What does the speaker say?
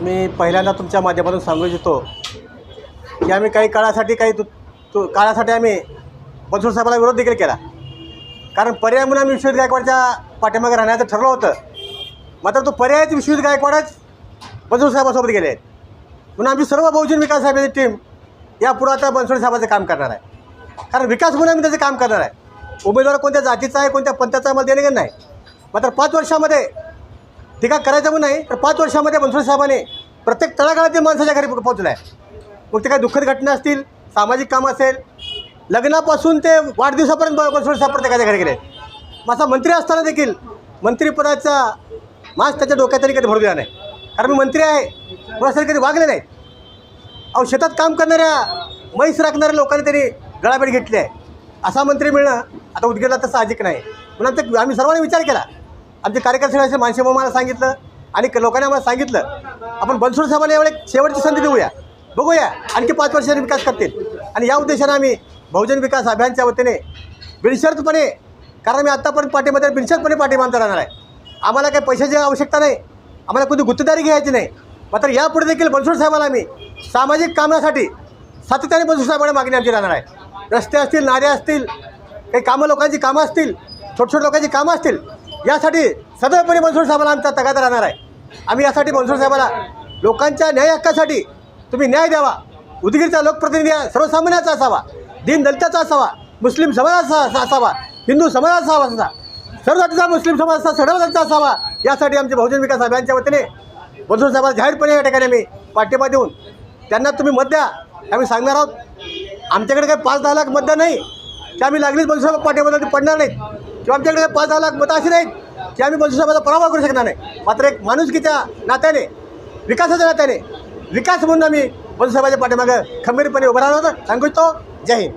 मी पहिल्यांदा तुमच्या माध्यमातून सांगू इच्छितो की आम्ही काही काळासाठी काही तु तु काळासाठी आम्ही बनसोड साहेबाला विरोध देखील केला. कारण पर्याय म्हणून आम्ही विश्वजित गायकवाडच्या पाठीमागे राहण्याचं ठरलं होतं. मात्र तो पर्यायच विश्वजित गायकवाडच बनसोड साहेबासोबत गेले. आहेत म्हणून आमची सर्व बहुजन विकास साहेबाची टीम यापुढं आता बनसोड साहेबाचं काम करणार आहे. कारण विकास म्हणून आम्ही त्याचं काम करणार आहे. उमेदवार कोणत्या जातीचा आहे कोणत्या पंथाचा आहे मला देणे नाही. मात्र पाच वर्षामध्ये टीका करायचं म्हणून नाही तर पाच वर्षामध्ये बनसोड साहेबाने प्रत्येक तळागाळातील माणसाच्या घरी पोहोचलं आहे मग ते काही दुःखद घटना असतील सामाजिक काम असेल लग्नापासून ते वाढदिवसापर्यंत ब- साहेब प्रत्येकाच्या घरी गेले. माझा मंत्री असताना देखील मंत्रिपदाचा मास त्याच्या डोक्यात तरी कधी भरू दिला नाही. कारण मी मंत्री आहे कोणासाठी कधी वागले नाही. अहो शेतात काम करणाऱ्या म्हैस राखणाऱ्या लोकांनी तरी गळाभेट घेतली आहे. असा मंत्री मिळणं आता उद्गेला तर साहजिक नाही. म्हणून ते आम्ही सर्वांनी विचार केला आमचे कार्यकर्ते असे मानसी मला सांगितलं आणि क- लोकांनी आम्हाला सांगितलं. आपण बनसोड साहेबांना एवढे शेवटची संधी देऊया. बघूया आणखी पाच वर्षाने विकास करतील. आणि या उद्देशाने आम्ही बहुजन विकास अभियानच्या वतीने बिनशर्तपणे कारण मी आत्तापर्यंत पाठीमध्ये बिनशर्तपणे पाठिंबा राहणार आहे. आम्हाला काही पैशाची आवश्यकता नाही. आम्हाला कोणती गुत्तेदारी घ्यायची नाही. मात्र यापुढे देखील बनसोड साहेबाला आम्ही सामाजिक कामासाठी सातत्याने बनसोड साहेबांना मागणी आमची राहणार आहे. रस्ते असतील नारे असतील काही कामं लोकांची कामं असतील छोट छोट लोकांची कामं असतील यासाठी सदैवपणे मनसूर साहेबाला आमचा तगादा राहणार आहे. आम्ही यासाठी मनसूर साहेबाला लोकांच्या न्याय हक्कासाठी तुम्ही न्याय द्यावा. उदगीरचा लोकप्रतिनिधी सर्वसामान्याचा असावा. दीन दलिताचा असावा. मुस्लिम समाजाचा असा- असावा. हिंदू समाजाचा असावा. असा सर्व जातीचा मुस्लिम समाजाचा सर्व जातीचा असावा. यासाठी आमचे बहुजन विकास अभियानच्या वतीने मनसूर साहेबाला जाहीरपणे या ठिकाणी आम्ही पाठिंबा देऊन त्यांना तुम्ही मत द्या. आम्ही सांगणार आहोत. आमच्याकडे काही पाच दहा लाख मतदार नाही. ते आम्ही लागलीच मनसूर पाठिंबा पडणार नाहीत. किंवा आमच्याकडे पाच दहा लाख मतं अशी नाहीत की आम्ही बनसोड साहेबाचा पराभव करू शकणार नाही. मात्र एक माणुसकीच्या नात्याने विकासाच्या नात्याने विकास म्हणून आम्ही बनसोड साहेबाच्या पाठीमागं खंबीरपणे उभं राहणार सांगू इच्छितो. जय हिंद.